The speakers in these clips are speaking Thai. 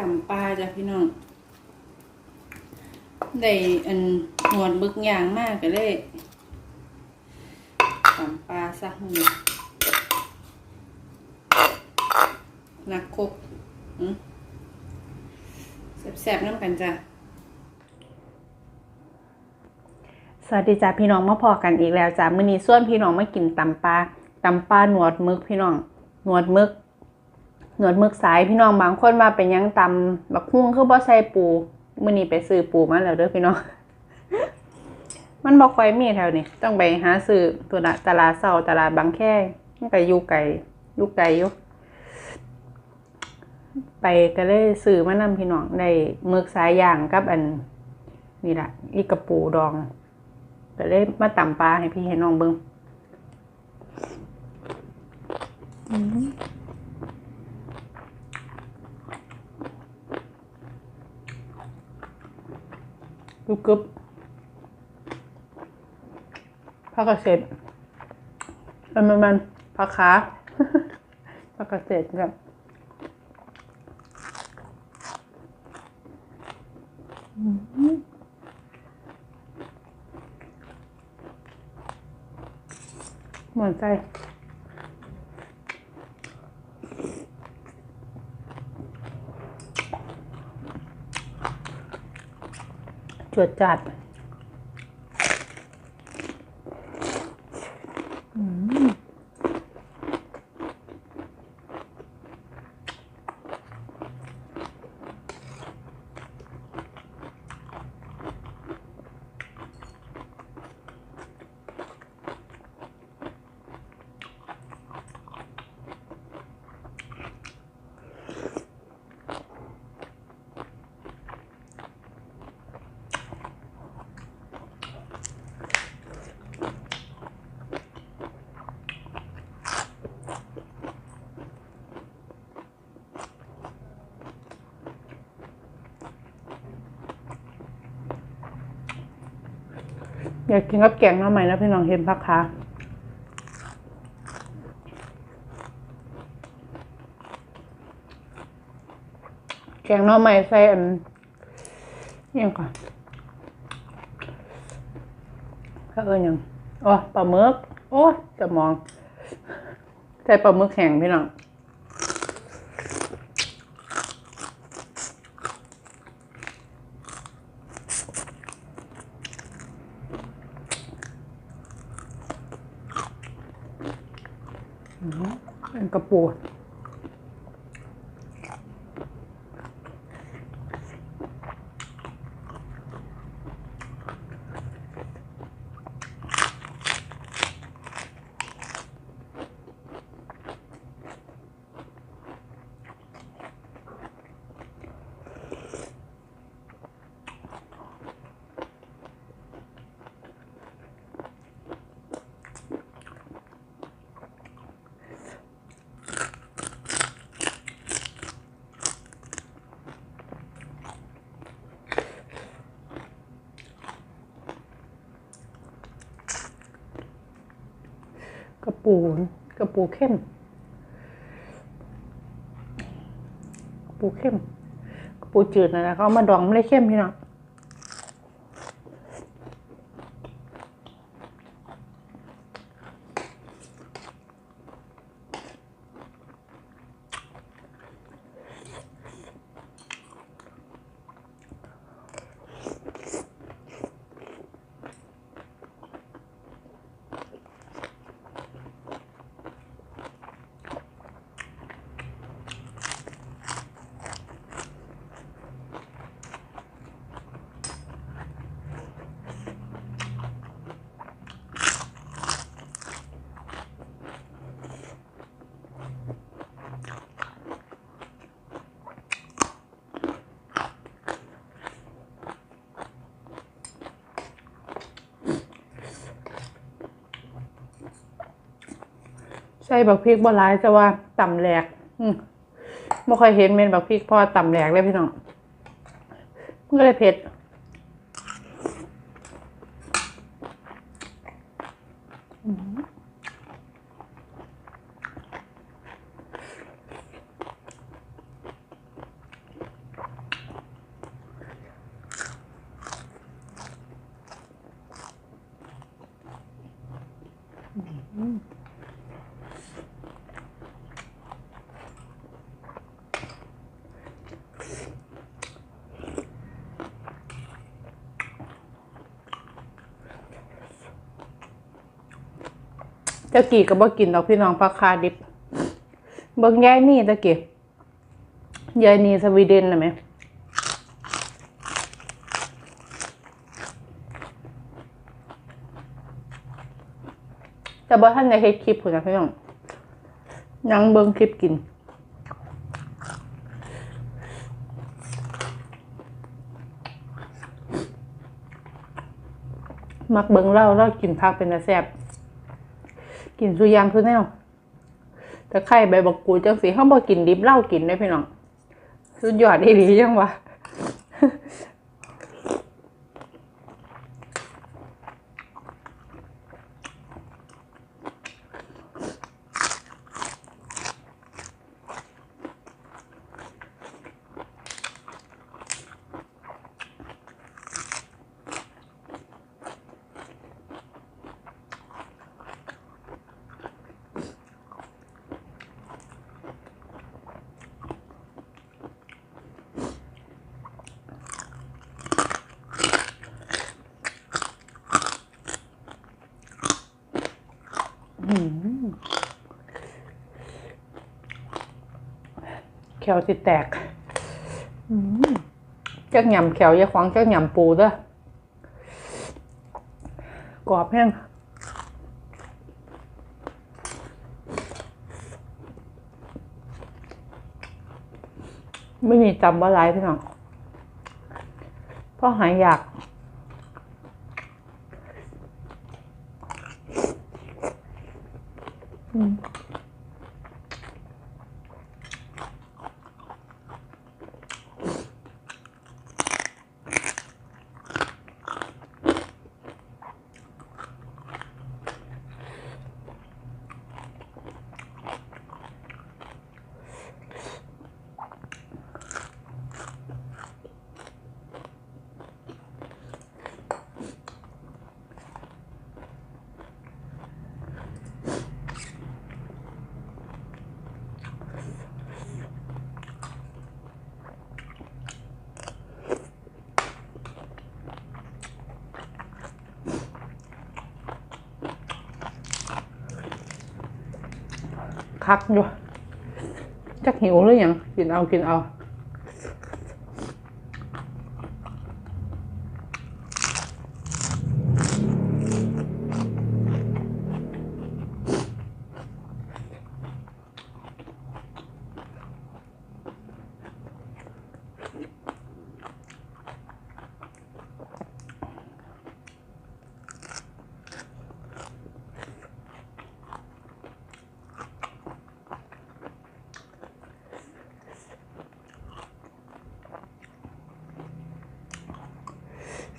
ตำปลาจ้ะพี่น้องได้อันหนวดบึกอย่างมากก็เลยตำปลาซะมื้อนี้นักคกแซบๆน้ำกันจ้ะสวัสดีจ้าพี่น้องมาพอกันอีกแล้วจ้ามื้อนี้ส่วนพี่น้องมากินตำปลาตำปลาหนวดมึกพี่น้องหนวดมึก หนวดมึกสายพี่น้องบางคนว่าเป็นยังตำบักฮุ่งคือบ่ใส่ปูมื้อนี้ไปซื้อปูมาแล้วเด้อพี่น้อง มันบ่ค่อยมีแถวนี้ต้องไปหาซื้อตัวละตลาดเช้าตลาดบางแคมันก็อยู่ไกลอยู่ไกลอยู่ไปก็เลยซื้อมานำพี่น้องได้มึกสายย่างกับอันนี่ล่ะอีกกระปูดองก็เลยมาตำปลาให้พี่ให้น้องเบิ่ง กรุบกรุบผักกระเสดมันมันมันผักขาผักกระเสดครับเหมือนใจ จวดจัด อยากกินกับแกงหน้ำใหม่นะพี่น้องเห็นพักคะแกงหน้ำใหม่ใส่อันนี่ยังก่อนเขาเอิญยังอ๋อปลาหมึกโอ้จะมอง ใส่ปลาหมึกแห้งพี่น้อง เป็นกระปูด ปูกระปูเข้มกระปูเข้มกระปูจืดนะนะเขาเอามาดองไม่ได้เข้มพี่น้อง ใส่บักพริกบ่ร้ายแต่ว่าต่ำแหลกอืไม่ค่อยเห็นเมนบักพริกเพราะว่าต่ำแหลกเลยพี่น้องมันก็เลยเผ็ด ตะกี้ก็บ่กินดอกพี่น้องผักคาดิบเบิ่งยายนี่ตะกี้ยายนี่สวีเดนนะแหมแต่บ่ทันได้เฮ็ดคลิปพุ่นะพี่น้องยังเบิ่งคลิปกิน มักเบิ่งเล่าเล่ากินผักเป็นแซ่บ กินสุยางคือแนวแต่ไข่ใบบักกูจังสีเขาบอกกินดิบเหล้ากินได้พี่น้อง สุดยอดอีหลียังวะ แข วสิแตกจักหยำแขวยาขวางจักหยำปูเด้อกรอบแห้งไม่มีจำว่าไรพี่น้องเพราะหายอยาก คักอยู่จักหิวหรือยังกินเอากินเอา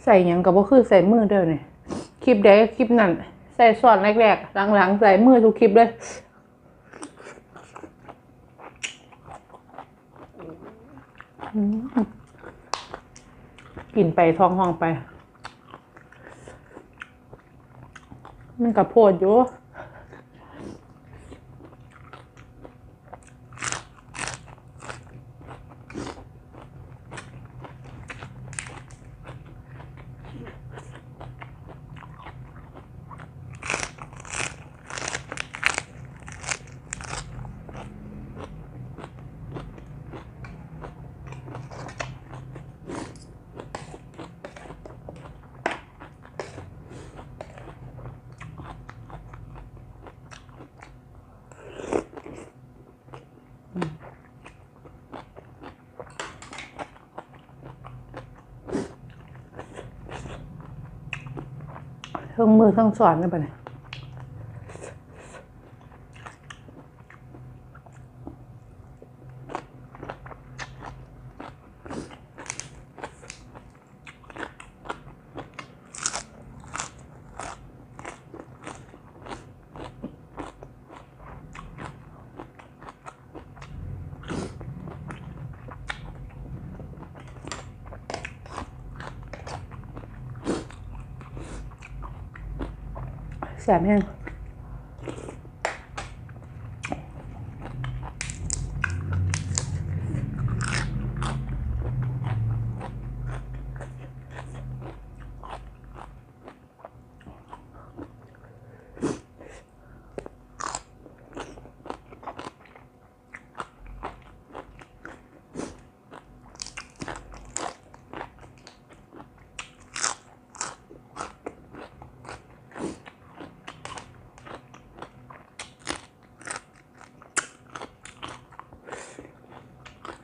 ใส่ยังกับว่าคือใส่มือเด้อเนี่ยคลิปใดกคลิปนั้นใส่ส่วนแรกๆหลังๆ ใส่มือทุกคลิปเลยอืมกินไปท้องห้องไป มันกับโพดอยู่ รื่องมือเครื่องสอนกันไปะเนี่ ย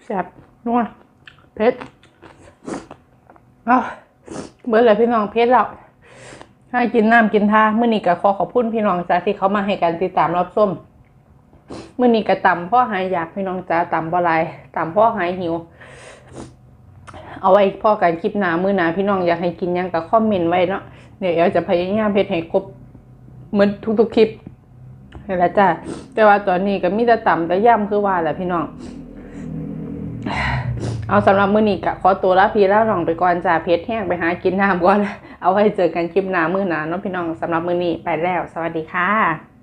แสบแห้งแซ่บนัวเผ็ดอ้าเบิร์ดเลยพี่น้องเผ็ดแล้วให้กินน้ำกินท่าเมื่อนี้ก็ขอขอบคุณพี่น้องจ้าที่เขามาให้การติดตามรับส้มเมื่อนี้ก็ต่ำพ่อหายอยากพี่น้องจ้าต่ำบ่ไรต่ำพ่อหายหิว เอาไว้พ่อกันคลิปหนามือหนาพี่น้องอยากให้กินยังก็คอมเมนต์ไว้เนาะเดี๋ยวเอลจะพยายามเพจให้ครบเหมือนทุกๆคลิปนี่แหละจ้าแต่ว่าตอนนี้ก็มีแต่ต่ำแต่ย่ำคือว่าแหละพี่น้อง เอาสำหรับมื้อนี้กะขอตัวลาพี่ลาน้องไปก่อนจ้าเพชรแห้งไปหากินน้ำก่อน เอาไว้เจอกันคลิปหน้ามื้อหน้าเนาะพี่น้องสำหรับมื้อนี้ไปแล้ว สวัสดีค่ะ